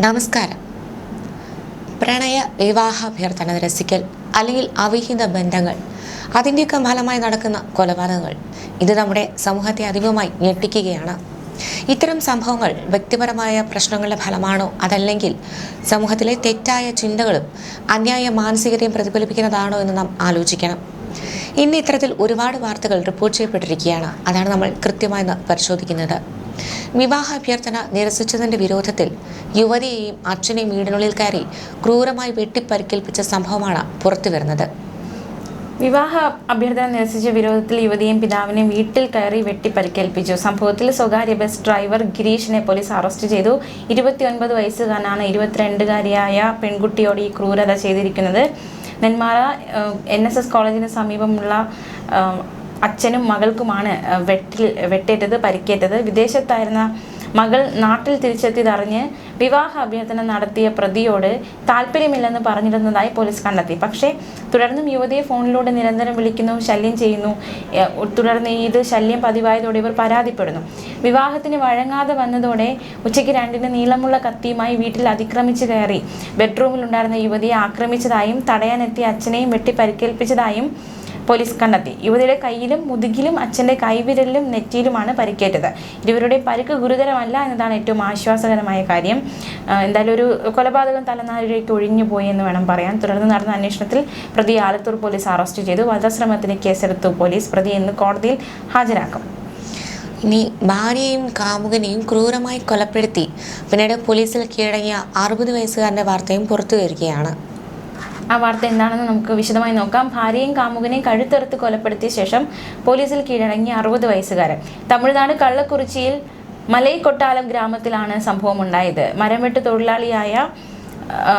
നമസ്കാരം. പ്രണയ വിവാഹാഭ്യർത്ഥന നിരസിക്കൽ അല്ലെങ്കിൽ അവിഹിത ബന്ധങ്ങൾ അതിന്റെയൊക്കെ ഫലമായി നടക്കുന്ന കൊലപാതകങ്ങൾ ഇത് നമ്മുടെ സമൂഹത്തെ അധികമായി ഞെട്ടിക്കുകയാണ്. ഇത്തരം സംഭവങ്ങൾ വ്യക്തിപരമായ പ്രശ്നങ്ങളുടെ ഫലമാണോ അതല്ലെങ്കിൽ സമൂഹത്തിലെ തെറ്റായ ചിന്തകളും അന്യായ മാനസികതയും പ്രതിഫലിപ്പിക്കുന്നതാണോ എന്ന് നാം ആലോചിക്കണം. ഇന്ന് ഇത്തരത്തിൽ ഒരുപാട് വാർത്തകൾ റിപ്പോർട്ട് ചെയ്യപ്പെട്ടിരിക്കുകയാണ്. അതാണ് നമ്മൾ കൃത്യമായി പരിശോധിക്കുന്നത്. വിവാഹ അഭ്യർത്ഥന നിരസിച്ചതിന്റെ വിരോധത്തിൽ യുവതിയെയും അച്ഛനെയും വീടിനുള്ളിൽ കയറി ക്രൂരമായി വെട്ടിപ്പരിക്കേൽപ്പിച്ച സംഭവമാണ് പുറത്തുവരുന്നത് വിവാഹ അഭ്യർത്ഥന നിരസിച്ച വിരോധത്തിൽ യുവതിയും പിതാവിനെയും വീട്ടിൽ കയറി വെട്ടി പരിക്കേൽപ്പിച്ചു സംഭവത്തിൽ സ്വകാര്യ ബസ് ഡ്രൈവർ ഗിരീഷിനെ പോലീസ് അറസ്റ്റ് ചെയ്തു. ഇരുപത്തിയൊൻപത് വയസ്സുകാരനാണ് ഇരുപത്തിരണ്ടുകാരിയായ പെൺകുട്ടിയോട് ഈ ക്രൂരത ചെയ്തിരിക്കുന്നത്. നെന്മാറ എൻ എസ് എസ് കോളേജിന് സമീപമുള്ള അച്ഛനും മകൾക്കുമാണ് വെട്ടിൽ വെട്ടേറ്റത് പരിക്കേറ്റത്. വിദേശത്തായിരുന്ന മകൾ നാട്ടിൽ തിരിച്ചെത്തിയതറിഞ്ഞ് വിവാഹ അഭ്യർത്ഥന നടത്തിയ പ്രതിയോട് താല്പര്യമില്ലെന്ന് പറഞ്ഞിരുന്നതായി പോലീസ് കണ്ടെത്തി. പക്ഷേ തുടർന്നും യുവതിയെ ഫോണിലൂടെ നിരന്തരം വിളിക്കുന്നു ശല്യം ചെയ്യുന്നു. തുടർന്ന് ഇത് ശല്യം പതിവായതോടെ ഇവർ പരാതിപ്പെടുന്നു. വിവാഹത്തിന് വഴങ്ങാതെ വന്നതോടെ ഉച്ചയ്ക്ക് രണ്ടിന് നീളമുള്ള കത്തിയുമായി വീട്ടിൽ അതിക്രമിച്ച് കയറി. ബെഡ്റൂമിലുണ്ടായിരുന്ന യുവതിയെ ആക്രമിച്ചതായും തടയാനെത്തിയ അച്ഛനെയും വെട്ടി പരിക്കേൽപ്പിച്ചതായും പോലീസ് കണ്ടെത്തി. യുവതിയുടെ കയ്യിലും മുതുകിലും അച്ഛന്റെ കൈവിരലിലും നെറ്റിയിലുമാണ് പരിക്കേറ്റത്. ഇരുവരുടെ പരിക്ക് ഗുരുതരമല്ല എന്നതാണ് ഏറ്റവും ആശ്വാസകരമായ കാര്യം. എന്തായാലും ഒരു കൊലപാതകം തലനാരിലേക്ക് ഒഴിഞ്ഞു പോയി എന്ന് വേണം പറയാൻ. തുടർന്ന് നടന്ന അന്വേഷണത്തിൽ പ്രതി ആലത്തൂർ പോലീസ് അറസ്റ്റ് ചെയ്തു. വധശ്രമത്തിന് കേസെടുത്തു പോലീസ്. പ്രതി ഇന്ന് കോടതിയിൽ ഹാജരാക്കും. ഇനി ഭാര്യയും കാമുകനെയും ക്രൂരമായി കൊലപ്പെടുത്തി. പിന്നീട് പോലീസിൽ കീഴടങ്ങിയ അറുപത് വയസ്സുകാരന്റെ വാർത്തയും പുറത്തു വരികയാണ്. ആ വാർത്ത എന്താണെന്ന് നമുക്ക് വിശദമായി നോക്കാം. ഭാര്യയും കാമുകനെയും കഴുത്തെറുത്ത് കൊലപ്പെടുത്തിയ ശേഷം പോലീസിൽ കീഴടങ്ങിയ അറുപത് വയസ്സുകാരൻ. തമിഴ്നാട് കള്ളക്കുറിച്ചിയിൽ മലൈക്കൊട്ടാലം ഗ്രാമത്തിലാണ് സംഭവം ഉണ്ടായത് മരംവെട്ട് തൊഴിലാളിയായ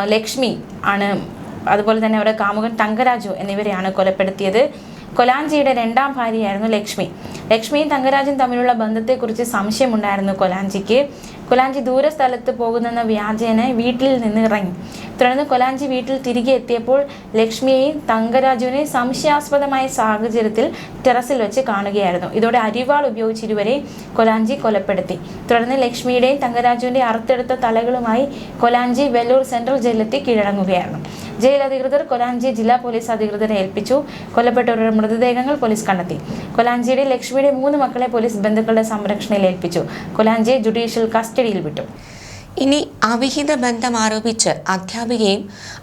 ലക്ഷ്മി ആണ്. അതുപോലെ തന്നെ അവരുടെ കാമുകൻ തങ്കരാജു എന്നിവരെയാണ് കൊലപ്പെടുത്തിയത്. കൊലാഞ്ചിയുടെ രണ്ടാം ഭാര്യയായിരുന്നു ലക്ഷ്മി. ലക്ഷ്മിയും തങ്കരാജും തമ്മിലുള്ള ബന്ധത്തെക്കുറിച്ച് സംശയമുണ്ടായിരുന്നു കൊലാഞ്ചിക്ക്. കൊലാഞ്ചി ദൂരസ്ഥലത്ത് പോകുന്നെന്ന വ്യാജേന വീട്ടിൽ നിന്ന് ഇറങ്ങി. തുടർന്ന് കൊലാഞ്ചി വീട്ടിൽ തിരികെ എത്തിയപ്പോൾ ലക്ഷ്മിയെയും തങ്കരാജുവിനെയും സംശയാസ്പദമായ സാഹചര്യത്തിൽ ടെറസിൽ വെച്ച് കാണുകയായിരുന്നു. ഇതോടെ അരിവാൾ ഉപയോഗിച്ച് ഇരുവരെ കൊലാഞ്ചി കൊലപ്പെടുത്തി. തുടർന്ന് ലക്ഷ്മിയുടെയും തങ്കരാജുവിന്റെയും അറുത്തെടുത്ത തലകളുമായി കൊലാഞ്ചി വെല്ലൂർ സെൻട്രൽ ജയിലെത്തി കീഴടങ്ങുകയായിരുന്നു. ജയിൽ അധികൃതർ കൊലാഞ്ചി ജില്ലാ പോലീസ് അധികൃതരെ ഏൽപ്പിച്ചു. കൊല്ലപ്പെട്ടവരുടെ മൃതദേഹങ്ങൾ പോലീസ് കണ്ടെത്തി. കൊലാഞ്ചിയുടെ ലക്ഷ്മിയുടെ മൂന്ന് മക്കളെ പോലീസ് ബന്ധുക്കളുടെ സംരക്ഷണയിൽ ഏൽപ്പിച്ചു. കൊലാഞ്ചിയെ ജുഡീഷ്യൽ കസ്റ്റഡിയിൽ വിട്ടു. ഇനി അവിഹിത ബന്ധം ആരോപിച്ച് അധ്യാപികയും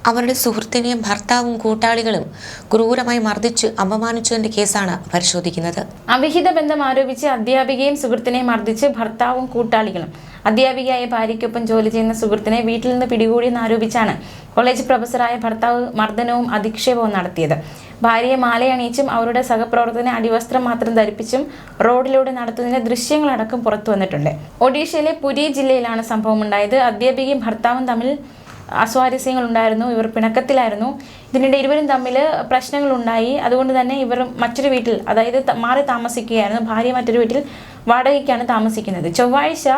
അവരുടെ സുഹൃത്തിനെയും ഭർത്താവും കൂട്ടാളികളും ക്രൂരമായി മർദ്ദിച്ച് അപമാനിച്ചതിന്റെ കേസാണ് പരിശോധിക്കുന്നത്. അവിഹിത ബന്ധം ആരോപിച്ച് അധ്യാപികയും സുഹൃത്തിനെയും മർദ്ദിച്ച് ഭർത്താവും കൂട്ടാളികളും അധ്യാപികയായ ഭാര്യയ്ക്കൊപ്പം ജോലി ചെയ്യുന്ന സുഹൃത്തിനെ വീട്ടിൽ നിന്ന് പിടികൂടിയെന്ന് ആരോപിച്ചാണ് കോളേജ് പ്രൊഫസറായ ഭർത്താവ് മർദ്ദനവും അധിക്ഷേപവും നടത്തിയത്. ഭാര്യയെ മാലയണിയിച്ചും അവരുടെ സഹപ്രവർത്തകനെ അടിവസ്ത്രം മാത്രം ധരിപ്പിച്ചും റോഡിലൂടെ നടത്തുന്നതിന്റെ ദൃശ്യങ്ങളടക്കം പുറത്തു വന്നിട്ടുണ്ട്. ഒഡീഷയിലെ പുരി ജില്ലയിലാണ് സംഭവം ഉണ്ടായത് അധ്യാപികയും ഭർത്താവും തമ്മിൽ അസ്വാരസ്യങ്ങൾ ഉണ്ടായിരുന്നു ഇവർ പിണക്കത്തിലായിരുന്നു. ഇതിനിടെ ഇരുവരും തമ്മിൽ പ്രശ്നങ്ങളുണ്ടായി. അതുകൊണ്ട് തന്നെ ഇവർ മറ്റൊരു വീട്ടിൽ അതായത് മാറി താമസിക്കുകയായിരുന്നു. ഭാര്യ മറ്റൊരു വീട്ടിൽ വാടകയ്ക്കാണ് താമസിക്കുന്നത്. ചൊവ്വാഴ്ച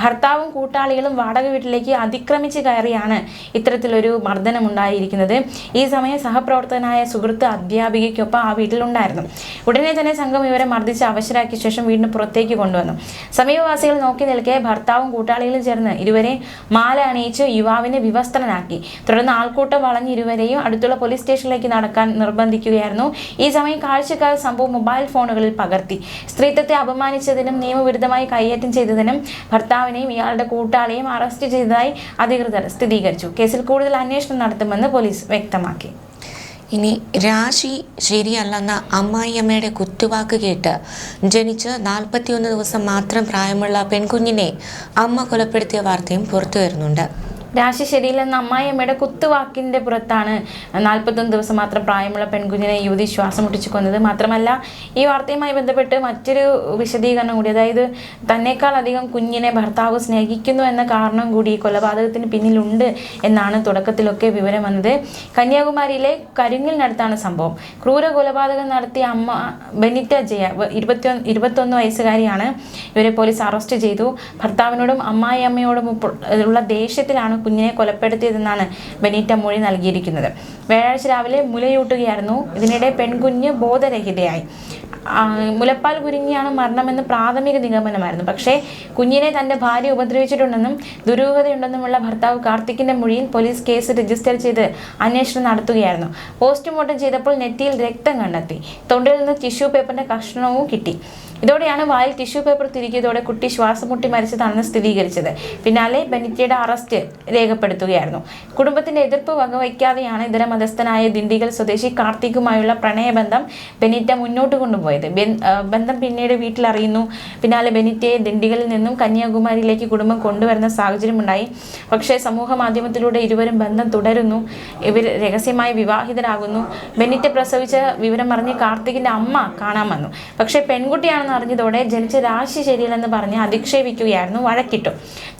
ഭർത്താവും കൂട്ടാളികളും വാടക വീട്ടിലേക്ക് അതിക്രമിച്ച് കയറിയാണ് ഇത്തരത്തിലൊരു മർദ്ദനം ഉണ്ടായിരിക്കുന്നത് ഈ സമയം സഹപ്രവർത്തകനായ സുഹൃത്ത് അധ്യാപികയ്ക്കൊപ്പം ആ വീട്ടിലുണ്ടായിരുന്നു. ഉടനെ തന്നെ സംഘം ഇവരെ മർദ്ദിച്ച് അവശരാക്കിയ ശേഷം വീടിന് പുറത്തേക്ക് കൊണ്ടുവന്നു. സമീപവാസികൾ നോക്കി നിൽക്കെ ഭർത്താവും കൂട്ടാളികളും ചേർന്ന് ഇരുവരെ മാല അണിയിച്ച് യുവാവിനെ വിവസ്ത്രനാക്കി. തുടർന്ന് ആൾക്കൂട്ടം വളഞ്ഞ് ഇരുവരെയും അടുത്തുള്ള പോലീസ് സ്റ്റേഷനിലേക്ക് നടക്കാൻ നിർബന്ധിക്കുകയായിരുന്നു. ഈ സമയം കാഴ്ചക്കാർ സംഭവം മൊബൈൽ ഫോണുകളിൽ പകർത്തി. സ്ത്രീത്വത്തെ അപമാനിച്ചതിനും നിയമവിരുദ്ധമായി കൈയേറ്റം ചെയ്തതിനും ഭർത്താവിനെയും ഇയാളുടെ കൂട്ടാളിയെയും അറസ്റ്റ് ചെയ്തതായി അധികൃതർ സ്ഥിരീകരിച്ചു. കേസിൽ കൂടുതൽ അന്വേഷണം നടത്തുമെന്ന് പോലീസ് വ്യക്തമാക്കി. ഇനി രാശി ശരിയല്ലെന്ന അമ്മായിയമ്മയുടെ കുത്തുവാക്ക് കേട്ട് ജനിച്ച് നാൽപ്പത്തിയൊന്ന് ദിവസം മാത്രം പ്രായമുള്ള പെൺകുഞ്ഞിനെ അമ്മ കൊലപ്പെടുത്തിയ വാർത്തയും പുറത്തു വരുന്നുണ്ട് രാശി ശരിയില്ലെന്ന അമ്മായിയമ്മയുടെ കുത്തുവാക്കിന്റെ പുറത്താണ്. നാൽപ്പത്തൊന്ന് ദിവസം മാത്രം പ്രായമുള്ള പെൺകുഞ്ഞിനെ യുവതി ശ്വാസം മുട്ടിച്ചു കൊന്നത്. മാത്രമല്ല ഈ വാർത്തയുമായി ബന്ധപ്പെട്ട് മറ്റൊരു വിശദീകരണം കൂടി അതായത് തന്നെക്കാൾ അധികം കുഞ്ഞിനെ ഭർത്താവ് സ്നേഹിക്കുന്നു എന്ന കാരണം കൂടി കൊലപാതകത്തിന് പിന്നിലുണ്ട് എന്നാണ് തുടക്കത്തിലൊക്കെ വിവരം വന്നത്. കന്യാകുമാരിയിലെ കരിങ്ങിലിനടുത്താണ് സംഭവം. ക്രൂര കൊലപാതകം നടത്തിയ അമ്മ ബെനിറ്റ ജയ ഇരുപത്തി ഇരുപത്തൊന്ന് വയസ്സുകാരിയാണ് ഇവരെ പോലീസ് അറസ്റ്റ് ചെയ്തു. ഭർത്താവിനോടും അമ്മായി അമ്മയോടും ഉള്ള ദേഷ്യത്തിലാണ് കുഞ്ഞിനെ കൊലപ്പെടുത്തിയതെന്നാണ് ബെനീറ്റ മൊഴി നൽകിയിരിക്കുന്നത്. വ്യാഴാഴ്ച രാവിലെ മുലയൂട്ടുകയായിരുന്നു. ഇതിനിടെ പെൺകുഞ്ഞ് ബോധരഹിതയായി. മുലപ്പാൽ കുരുങ്ങിയാണ് മരണമെന്ന് പ്രാഥമിക നിഗമനമായിരുന്നു. പക്ഷേ കുഞ്ഞിനെ തന്റെ ഭാര്യ ഉപദ്രവിച്ചിട്ടുണ്ടെന്നും ദുരൂഹതയുണ്ടെന്നുമുള്ള ഭർത്താവ് കാർത്തിക്കിന്റെ മൊഴിയിൽ പോലീസ് കേസ് രജിസ്റ്റർ ചെയ്ത് അന്വേഷണം നടത്തുകയായിരുന്നു. പോസ്റ്റ്മോർട്ടം ചെയ്തപ്പോൾ നെറ്റിയിൽ രക്തം കണ്ടെത്തി. തൊണ്ടിൽ നിന്ന് ടിഷ്യൂ പേപ്പറിന്റെ കഷ്ണവും കിട്ടി. ഇതോടെയാണ് വായിൽ ടിഷ്യൂ പേപ്പർ തിരികിയതോടെ കുട്ടി ശ്വാസം മുട്ടി മരിച്ചതാണെന്ന് സ്ഥിരീകരിച്ചത്. പിന്നാലെ ബെനിറ്റയുടെ അറസ്റ്റ് രേഖപ്പെടുത്തുകയായിരുന്നു. കുടുംബത്തിന്റെ എതിർപ്പ് വകവയ്ക്കാതെയാണ് ഇതര മതസ്ഥനായ ദിണ്ടിഗൽ സ്വദേശി കാർത്തിക്കുമായുള്ള പ്രണയബന്ധം ബെനിറ്റ മുന്നോട്ട് കൊണ്ടുപോയത്. ബെൻ- ബന്ധം പിന്നീട് വീട്ടിലറിയുന്നു. പിന്നാലെ ബെനിറ്റയെ ദിണ്ടികളിൽ നിന്നും കന്യാകുമാരിയിലേക്ക് കുടുംബം കൊണ്ടുവരുന്ന സാഹചര്യമുണ്ടായി. പക്ഷേ സമൂഹ മാധ്യമത്തിലൂടെ ഇരുവരും ബന്ധം തുടരുന്നു. ഇവർ രഹസ്യമായി വിവാഹിതരാകുന്നു. ബെനിറ്റ പ്രസവിച്ച വിവരം അറിഞ്ഞ് കാർത്തികിന്റെ അമ്മ കാണാൻ വന്നു. പക്ഷേ പെൺകുട്ടിയാണെന്ന് അറിഞ്ഞതോടെ ജനിച്ച രാശി ശരിയല്ലെന്ന് പറഞ്ഞ് അധിക്ഷേപിക്കുകയായിരുന്നു വഴക്കിട്ടു.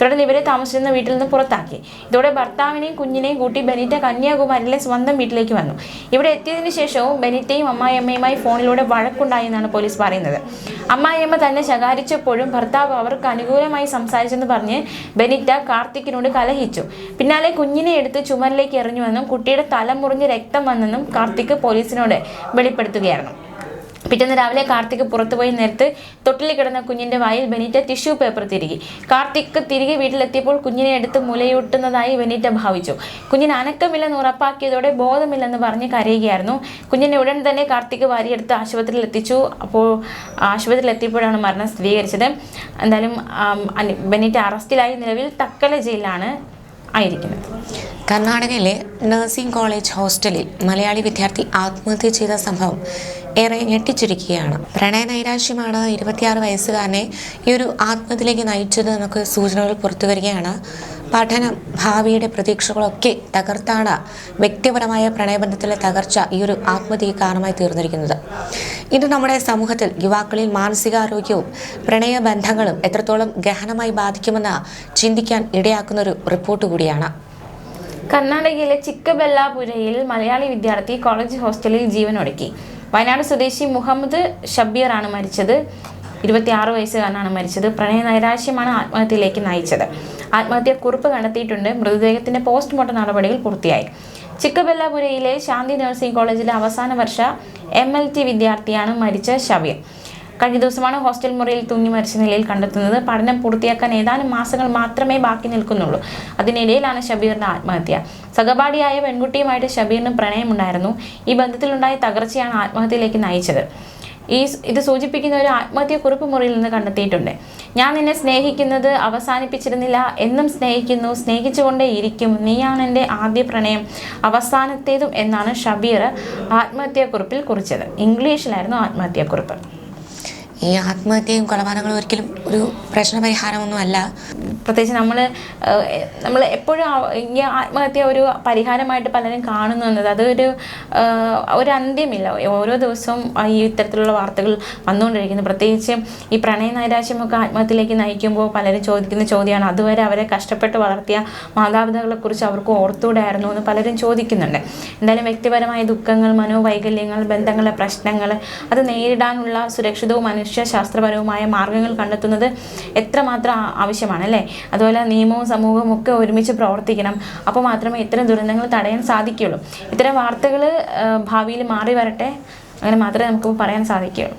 തുടർന്ന് ഇവരെ താമസിച്ചിരുന്ന വീട്ടിൽ നിന്ന് പുറത്താക്കി. ഇതോടെ ഭർത്താവിനെയും കുഞ്ഞിനെയും കൂട്ടി ബെനിറ്റ കന്യാകുമാരിയിലെ സ്വന്തം വീട്ടിലേക്ക് വന്നു. ഇവിടെ എത്തിയതിനു ശേഷവും ബെനിറ്റയും അമ്മായിയമ്മയുമായി ഫോണിലൂടെ വഴക്കുണ്ടായി. എന്നാണ് പോലീസ് പറയുന്നത്. അമ്മായിയമ്മ തന്നെ ശകാരിച്ചപ്പോഴും ഭർത്താവ് അവർക്ക് അനുകൂലമായി സംസാരിച്ചെന്ന് പറഞ്ഞ് ബെനിറ്റ കാർത്തിക്കിനോട് കലഹിച്ചു. പിന്നാലെ കുഞ്ഞിനെ എടുത്ത് ചുമരിലേക്ക് എറിഞ്ഞുവെന്നും കുട്ടിയുടെ തല മുറിഞ്ഞ് രക്തം വന്നെന്നും കാർത്തിക് പോലീസിനോട് വെളിപ്പെടുത്തുകയായിരുന്നു. പിറ്റേന്ന് രാവിലെ കാർത്തിക് പുറത്തുപോയി നേരത്ത് തൊട്ടിൽ കിടന്ന കുഞ്ഞിന്റെ വായിൽ ബെനീറ്റ ടിഷ്യൂ പേപ്പർ തിരികെ. കാർത്തിക് തിരികെ വീട്ടിലെത്തിയപ്പോൾ കുഞ്ഞിനെ എടുത്ത് മുലയൂട്ടുന്നതായി ബെനീറ്റ ഭാവിച്ചു. കുഞ്ഞിന് അനക്കമില്ലെന്ന് ഉറപ്പാക്കിയതോടെ ബോധമില്ലെന്ന് പറഞ്ഞ് കരയുകയായിരുന്നു. കുഞ്ഞിനെ ഉടൻ തന്നെ കാർത്തിക് വാരിയെടുത്ത് ആശുപത്രിയിൽ എത്തിച്ചു. അപ്പോൾ ആശുപത്രിയിൽ എത്തിയപ്പോഴാണ് മരണം സ്ഥിരീകരിച്ചത്. എന്തായാലും ബെനീറ്റ അറസ്റ്റിലായി നിലവിൽ തക്കല ജയിലിലാണ് ആയിരിക്കുന്നത്. കർണാടകയിലെ നഴ്സിംഗ് കോളേജ് ഹോസ്റ്റലിൽ മലയാളി വിദ്യാർത്ഥി ആത്മഹത്യ ചെയ്ത സംഭവം ഏറെ ഞെട്ടിച്ചിരിക്കുകയാണ്. പ്രണയ നൈരാശ്യമാണ് ഇരുപത്തിയാറ് വയസ്സുകാരനെ ഈ ഒരു ആത്മത്തിലേക്ക് നയിച്ചത് എന്നൊക്കെ സൂചനകൾ പുറത്തു വരികയാണ്. പഠനം ഭാവിയുടെ പ്രതീക്ഷകളൊക്കെ തകർത്താണ് വ്യക്തിപരമായ പ്രണയബന്ധത്തിലെ തകർച്ച ഈ ഒരു ആത്മഹത്യക്ക് കാരണമായി തീർന്നിരിക്കുന്നത്. ഇത് നമ്മുടെ സമൂഹത്തിൽ യുവാക്കളിൽ മാനസികാരോഗ്യവും പ്രണയബന്ധങ്ങളും എത്രത്തോളം ഗഹനമായി ബാധിക്കുമെന്ന് ചിന്തിക്കാൻ ഇടയാക്കുന്ന ഒരു റിപ്പോർട്ട് കൂടിയാണ്. കർണാടകയിലെ ചിക്കബെല്ലാപുരയിൽ മലയാളി വിദ്യാർത്ഥി കോളേജ് ഹോസ്റ്റലിൽ ജീവനൊടുക്കി. വയനാട് സ്വദേശി മുഹമ്മദ് ഷബീർ ആണ് മരിച്ചത്. ഇരുപത്തിയാറ് വയസ്സുകാരനാണ് മരിച്ചത്. പ്രണയ നൈരാശ്യമാണ് ആത്മഹത്യയിലേക്ക് നയിച്ചത്. ആത്മഹത്യ കുറിപ്പ് കണ്ടെത്തിയിട്ടുണ്ട്. മൃതദേഹത്തിന്റെ പോസ്റ്റ്മോർട്ടം നടപടികൾ പൂർത്തിയായി. ചിക്കബെല്ലാപുരയിലെ ശാന്തി നഴ്സിംഗ് കോളേജിലെ അവസാന വർഷ എം എൽ ടി വിദ്യാർത്ഥിയാണ് മരിച്ച ഷബീർ. കഴിഞ്ഞ ദിവസമാണ് ഹോസ്റ്റൽ മുറിയിൽ തൂങ്ങി മരിച്ച നിലയിൽ കണ്ടെത്തുന്നത്. പഠനം പൂർത്തിയാക്കാൻ ഏതാനും മാസങ്ങൾ മാത്രമേ ബാക്കി നിൽക്കുന്നുള്ളൂ. അതിനിടയിലാണ് ഷബീറിന്റെ ആത്മഹത്യ. സഹപാഠിയായ പെൺകുട്ടിയുമായിട്ട് ഷബീറിന് പ്രണയമുണ്ടായിരുന്നു. ഈ ബന്ധത്തിലുണ്ടായ തകർച്ചയാണ് ആത്മഹത്യയിലേക്ക് നയിച്ചത്. ഈ ഇത് സൂചിപ്പിക്കുന്ന ഒരു ആത്മഹത്യ കുറിപ്പ് മുറിയിൽ നിന്ന് കണ്ടെത്തിയിട്ടുണ്ട്. ഞാൻ നിന്നെ സ്നേഹിക്കുന്നത് അവസാനിപ്പിച്ചിരുന്നില്ല. എന്നും സ്നേഹിക്കുന്നു. സ്നേഹിച്ചുകൊണ്ടേ ഇരിക്കും. നീയാണ് എന്റെ ആദ്യ പ്രണയം. അവസാനത്തേതും എന്നാണ് ഷബീർ ആത്മഹത്യാക്കുറിപ്പിൽ കുറിച്ചത്. ഇംഗ്ലീഷിലായിരുന്നു ആത്മഹത്യാക്കുറിപ്പ്. ഈ ആത്മഹത്യയും കൊലപാതകങ്ങളും ഒരിക്കലും ഒരു പ്രശ്നപരിഹാരമൊന്നുമല്ല. പ്രത്യേകിച്ച് നമ്മൾ നമ്മൾ എപ്പോഴും ഈ ആത്മഹത്യ ഒരു പരിഹാരമായിട്ട് പലരും കാണുന്നുണ്ട് അതൊരു ഒരു അന്ത്യമില്ല. ഓരോ ദിവസവും ഈ ഇത്തരത്തിലുള്ള വാർത്തകൾ വന്നുകൊണ്ടിരിക്കുന്നു. പ്രത്യേകിച്ച് ഈ പ്രണയ നൈരാശ്യമൊക്കെ ആത്മഹത്യയിലേക്ക് നയിക്കുമ്പോൾ പലരും ചോദിക്കുന്ന ചോദ്യമാണ് അതുവരെ അവരെ കഷ്ടപ്പെട്ട് വളർത്തിയ മാതാപിതാക്കളെക്കുറിച്ച് അവർക്ക് ഓർത്തുകൂടായിരുന്നു എന്ന് പലരും ചോദിക്കുന്നുണ്ട്. എന്തായാലും വ്യക്തിപരമായ ദുഃഖങ്ങൾ മനോവൈകല്യങ്ങൾ ബന്ധങ്ങളെ പ്രശ്നങ്ങൾ അത് നേരിടാനുള്ള സുരക്ഷിതവും മനുഷ്യശാസ്ത്രപരവുമായ മാർഗങ്ങൾ കണ്ടെത്തുന്നത് എത്രമാത്രം ആവശ്യമാണ് അല്ലേ? അതുപോലെ നിയമവും സമൂഹവും ഒക്കെ ഒരുമിച്ച് പ്രവർത്തിക്കണം. അപ്പോൾ മാത്രമേ ഇത്തരം ദുരന്തങ്ങൾ തടയാൻ സാധിക്കുകയുള്ളൂ. ഇത്തരം വാർത്തകൾ ഭാവിയിൽ മാറി വരട്ടെ. അങ്ങനെ മാത്രമേ നമുക്ക് പറയാൻ സാധിക്കുകയുള്ളൂ.